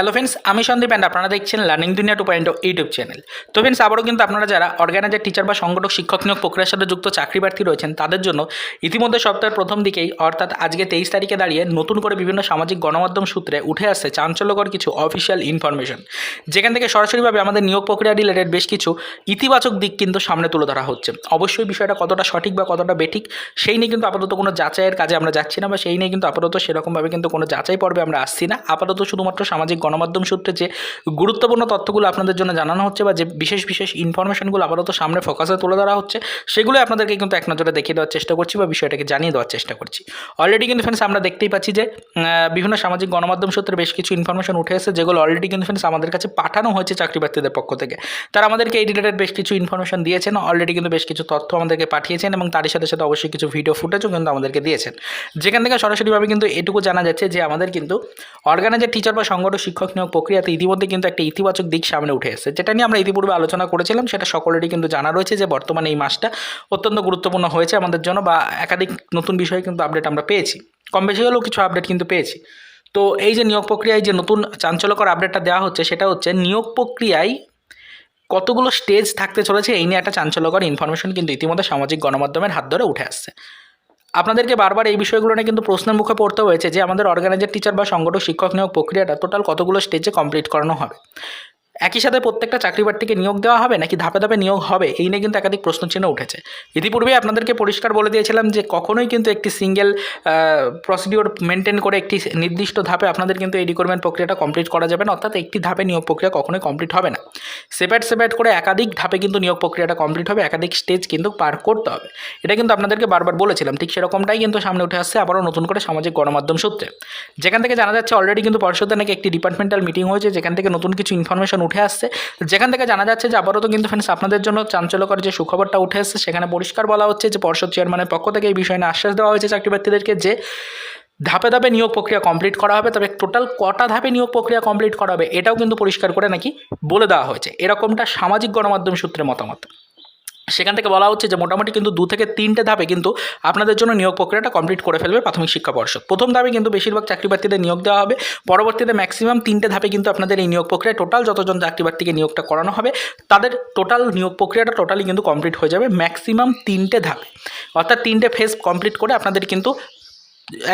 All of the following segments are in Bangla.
হ্যালো ফ্রেন্ডস আমি সন্দীপ অ্যান্ড আপনারা দেখছেন learning Duniya two point YouTube channel তো ফ্রেন্ডস আবারও কিন্তু আপনারা যারা অর্গানাইজার টিচার বা সংগঠক, শিক্ষক নিয়োগ প্রক্রিয়ার সাথে যুক্ত চাকরি প্রার্থী রয়েছেন, তাদের জন্য ইতিমধ্যে সপ্তাহের প্রথম দিকেই, অর্থাৎ আজকে তেইশ তারিখে দাঁড়িয়ে নতুন করে বিভিন্ন সামাজিক গণমাধ্যম সূত্রে উঠে আসছে চাঞ্চল্যকর কিছু অফিসিয়াল ইনফরমেশন যেখান থেকে সরাসরিভাবে আমাদের নিয়োগ প্রক্রিয়া রিলেটেড বেশ কিছু ইতিবাচক দিক কিন্তু সামনে তুলে ধরা হচ্ছে। অবশ্যই বিষয়টা কতটা সঠিক বা কতটা বেঠিক, সেই নিয়ে কিন্তু আপাতত কোনো যাচাইয়ের কাজে আমরা যাচ্ছি না বা সেই নিয়ে কিন্তু আপাতত সেরকমভাবে কিন্তু কোনো যাচাই পর্বে আমরা আসছি না। আপাতত শুধুমাত্র সামাজিক গণমাধ্যম সূত্রে যে গুরুত্বপূর্ণ তথ্যগুলো আপনাদের জন্য জানানো হচ্ছে বা যে বিশেষ বিশেষ ইনফরমেশনগুলো আপাতত সামনে ফোকাসে তুলে ধরা হচ্ছে, সেগুলো আপনাদেরকে কিন্তু এক নজরে দেখিয়ে দেওয়ার চেষ্টা করছি বা বিষয়টাকে জানিয়ে দেওয়ার চেষ্টা করছি। অলরেডি কিন্তু ফ্রেন্ডস আমরা দেখতেই পাচ্ছি যে বিভিন্ন সামাজিক গণমাধ্যম সূত্রে বেশ কিছু ইনফরমেশন উঠে এসেছে, যেগুলো অলরেডি কিন্তু ফ্রেন্ডস আমাদের কাছে পাঠানো হয়েছে চাকরি প্রার্থীদের পক্ষ থেকে। তারা আমাদেরকে এই রিলেটেড বেশ কিছু ইনফরমেশন দিয়েছেন অলরেডি কিন্তু বেশ কিছু তথ্য আমাদেরকে পাঠিয়েছেন এবং তারই সাথে সাথে অবশ্যই কিছু ভিডিও ফুটেজও কিন্তু আমাদেরকে দিয়েছেন। যেখান থেকে সরাসরিভাবে কিন্তু এটুকু জানা যাচ্ছে যে আমাদের কিন্তু অর্গানাইজার টিচার বা সংগঠন শিক্ষক নিয়োগ প্রক্রিয়াতে ইতিমধ্যে কিন্তু একটা ইতিবাচক দিক সামনে উঠে এসেছে। যেটা নিয়ে আমরা ইতিপূর্বে আলোচনা করেছিলাম, সেটা সকলেরই কিন্তু জানা রয়েছে যে বর্তমানে এই মাসটা অত্যন্ত গুরুত্বপূর্ণ হয়েছে আমাদের জন্য বা একাধিক নতুন বিষয়ে কিন্তু আপডেট আমরা পেয়েছি। কম বেশি হলেও কিছু আপডেট কিন্তু পেয়েছি। তো এই যে নিয়োগ প্রক্রিয়ায় যে নতুন চাঞ্চল্যকর আপডেটটা দেওয়া হচ্ছে, সেটা হচ্ছে নিয়োগ প্রক্রিয়ায় কতগুলো স্টেজ থাকতে চলেছে, এই নিয়ে একটা চাঞ্চল্যকর ইনফরমেশন কিন্তু ইতিমধ্যে সামাজিক গণমাধ্যমের হাত ধরে উঠে আসছে। আপনাদেরকে বারবার এই বিষয়গুলো নিয়ে কিন্তু প্রশ্নের মুখে পড়তে হয়েছে যে আমাদের অর্গানাইজার টিচার বা সংগঠক, শিক্ষক নিয়োগ প্রক্রিয়াটা টোটাল কতগুলো স্টেজে কমপ্লিট করানো হবে। একই সাথে প্রত্যেকটা চাকরি প্রার্থীকে নিয়োগ দেওয়া হবে নাকি ধাপে ধাপে নিয়োগ হবে? এই নিয়ে কিন্তু একাধিক প্রশ্নচিহ্ন উঠেছে। ইতিপূর্বেই আপনাদেরকে পরিষ্কার বলে দিয়েছিলাম যে কখনোই কিন্তু একটি সিঙ্গেল প্রসিডিওর মেনটেন করে একটি নির্দিষ্ট ধাপে আপনাদের কিন্তু এই রিক্রুটমেন্ট প্রক্রিয়াটা কমপ্লিট করা যাবে না, অর্থাৎ একটি ধাপে নিয়োগ প্রক্রিয়া কখনোই কমপ্লিট হবে না। সেপারেট সেপারেট করে একাধিক ধাপে কিন্তু নিয়োগ প্রক্রিয়াটা কমপ্লিট হবে, একাধিক স্টেজ কিন্তু পার করতে হবে। এটা কিন্তু আপনাদেরকে বারবার বলেছিলাম, ঠিক সেরকমটাই কিন্তু সামনে উঠে আসছে আবারও নতুন করে সামাজিক গণমাধ্যম সূত্রে। যেখান থেকে জানা যাচ্ছে অলরেডি কিন্তু পর্ষদে নাকি একটি ডিপার্টমেন্টাল মিটিং হয়েছে, যেখান থেকে নতুন কিছু ইনফরমেশন উঠে আসছে। যেখান থেকে জানা যাচ্ছে যে আবারও তো কিন্তু ফ্রেন্ডস আপনাদের জন্য চাঞ্চল্যকর যে সুখবরটা উঠে আসছে সেখানে পরিষ্কার বলা হচ্ছে যে পর্ষদ চেয়ারম্যানের পক্ষ থেকে এই বিষয়ে নিয়ে আশ্বাস দেওয়া হয়েছে চাকরি প্রার্থীদেরকে যে ধাপে ধাপে নিয়োগ প্রক্রিয়া কমপ্লিট করা হবে, তবে টোটাল কটা ধাপে নিয়োগ প্রক্রিয়া কমপ্লিট করা হবে, এটাও কিন্তু পরিষ্কার করে নাকি বলে দেওয়া হয়েছে। এরকমটা সামাজিক গণমাধ্যম সূত্রে মতামত। সেখান থেকে বলা হচ্ছে যে মোটামুটি কিন্তু দু থেকে তিনটে ধাপে কিন্তু আপনাদের জন্য নিয়োগ প্রক্রিয়াটা কমপ্লিট করে ফেলবে প্রাথমিক শিক্ষা পর্ষদ। প্রথম ধাপে কিন্তু বেশিরভাগ চাকরি প্রার্থীদের নিয়োগ দেওয়া হবে। পরবর্তীতে ম্যাক্সিমাম তিনটে ধাপে কিন্তু আপনাদের এই নিয়োগ প্রক্রিয়া টোটাল যতজন চাকরি প্রার্থীকে নিয়োগটা করানো হবে, তাদের টোটাল নিয়োগ প্রক্রিয়াটা টোটালি কিন্তু কমপ্লিট হয়ে যাবে ম্যাক্সিমাম তিনটে ধাপে। অর্থাৎ তিনটে ফেজ কমপ্লিট করে আপনাদের কিন্তু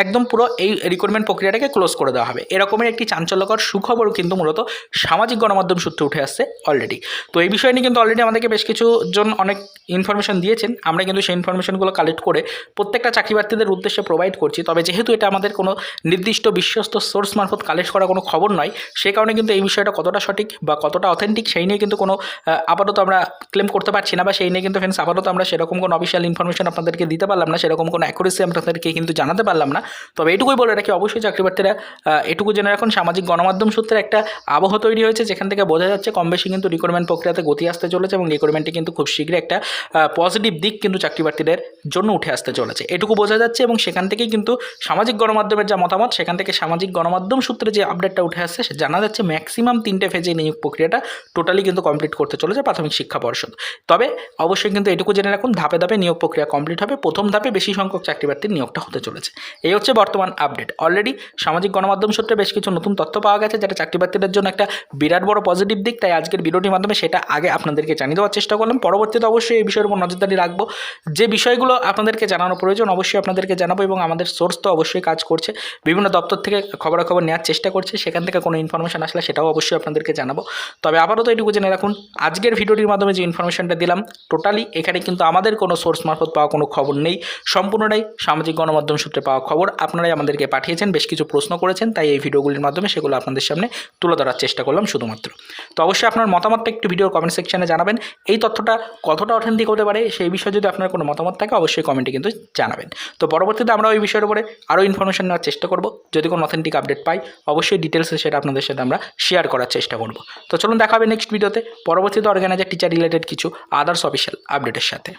একদম পুরো এই রিক্রুটমেন্ট প্রক্রিয়াটাকে ক্লোজ করে দেওয়া হবে। এরকমের একটি চাঞ্চল্যকর সুখবরও কিন্তু মূলত সামাজিক গণমাধ্যম সূত্রে উঠে আসছে অলরেডি তো এই বিষয় নিয়ে কিন্তু অলরেডি আমাদেরকে বেশ কিছু জন অনেক ইনফরমেশন দিয়েছেন। আমরা কিন্তু সেই ইনফরমেশনগুলো কালেক্ট করে প্রত্যেকটা চাকরি প্রার্থীদের উদ্দেশ্যে প্রোভাইড করছি। তবে যেহেতু এটা আমাদের কোনো নির্দিষ্ট বিশ্বস্ত সোর্স মারফত কালেক্ট করা কোনো খবর নয়, সে কারণে কিন্তু এই বিষয়টা কতটা সঠিক বা কতটা অথেন্টিক সেই নিয়ে কিন্তু কোনো আপাতত আমরা ক্লেম করতে পারছি না বা সেই নিয়ে কিন্তু ফ্রেন্ডস আপাতত আমরা সেরকম কোনো অফিসিয়াল ইনফরমেশন আপনাদেরকে দিতে পারলাম না, সেরকম কোনো অ্যাকুরেসি আপনাদেরকে কিন্তু জানাতে পারলাম না। তবে এটুকুই বলে রাখি, অবশ্যই চাকরি প্রার্থীরা এটুকু জেনে রাখুন, সামাজিক গণমাধ্যম সূত্রে একটা আবহ তৈরি হয়েছে, যেখান থেকে বোঝা যাচ্ছে কম বেশি কিন্তু রিক্রুটমেন্ট প্রক্রিয়াতে গতি আসতে চলেছে এবং রিক্রুটমেন্টে কিন্তু খুব শীঘ্রই একটা পজিটিভ দিক কিন্তু চাকরি প্রার্থীদের জন্য উঠে আসতে চলেছে। এটুকু বোঝা যাচ্ছে এবং সেখান থেকেই কিন্তু সামাজিক গণমাধ্যমের যা মতামত, সেখান থেকে সামাজিক গণমাধ্যম সূত্রে যে আপডেটটা উঠে আসছে, সে জানা যাচ্ছে ম্যাক্সিমাম তিনটে ফেজে নিয়োগ প্রক্রিয়াটা টোটালি কিন্তু কমপ্লিট করতে চলেছে প্রাথমিক শিক্ষা পর্ষদ। তবে অবশ্যই কিন্তু এটুকু জেনে রাখুন, ধাপে ধাপে নিয়োগ প্রক্রিয়া কমপ্লিট হবে, প্রথম ধাপে বেশি সংখ্যক চাকরি প্রার্থীর নিয়োগটা হতে চলেছে। এই হচ্ছে বর্তমান আপডেট অলরেডি সামাজিক গণমাধ্যম সূত্রে বেশ কিছু নতুন তথ্য পাওয়া গেছে, যেটা চাকরি প্রার্থীদের জন্য একটা বিরাট বড় পজিটিভ দিক। তাই আজকের ভিডিওটির মাধ্যমে সেটা আগে আপনাদেরকে জানিয়ে দেওয়ার চেষ্টা করলাম। পরবর্তীতে অবশ্যই এই বিষয়ের উপর নজরদারি রাখব। যে বিষয়গুলো আপনাদেরকে জানানো প্রয়োজন, অবশ্যই আপনাদেরকে জানাব এবং আমাদের সোর্স তো অবশ্যই কাজ করছে। বিভিন্ন দপ্তর থেকে খবরাখবর নেওয়ার চেষ্টা করছে। সেখান থেকে কোনো ইনফরমেশন আসলে সেটাও অবশ্যই আপনাদেরকে জানাব। তবে আপাতত এটুকু জেনে রাখুন, আজকের ভিডিওটির মাধ্যমে যে ইনফরমেশনটা দিলাম টোটালি এখানে কিন্তু আমাদের কোনো সোর্স মারফত পাওয়া কোনো খবর নেই। সম্পূর্ণটাই সামাজিক গণমাধ্যম সূত্রে পাওয়া খবর আপনারাই আমাদেরকে পাঠিয়েছেন, বেশ কিছু প্রশ্ন করেছেন, তাই এই ভিডিওগুলির মাধ্যমে সেগুলো আপনাদের সামনে তুলে ধরার চেষ্টা করলাম শুধুমাত্র। তো অবশ্যই আপনার মতামতটা একটু ভিডিওর কমেন্ট সেকশনে জানাবেন। এই তথ্যটা কতটা অথেন্টিক হতে পারে, সেই বিষয়ে যদি আপনার কোনো মতামত থাকে, অবশ্যই কমেন্টে কিন্তু জানাবেন। তো পরবর্তীতে আমরা ওই বিষয়ের উপরে আরও ইনফরমেশন নেওয়ার চেষ্টা করব। যদি কোনো অথেন্টিক আপডেট পাই, অবশ্যই ডিটেলসে সেটা আপনাদের সাথে আমরা শেয়ার করার চেষ্টা করব। তো চলুন দেখা হবে নেক্সট ভিডিওতে পরবর্তীতে অর্গানাইজার টিচার রিলেটেড কিছু আদার্স অফিসিয়াল আপডেটের সাথে।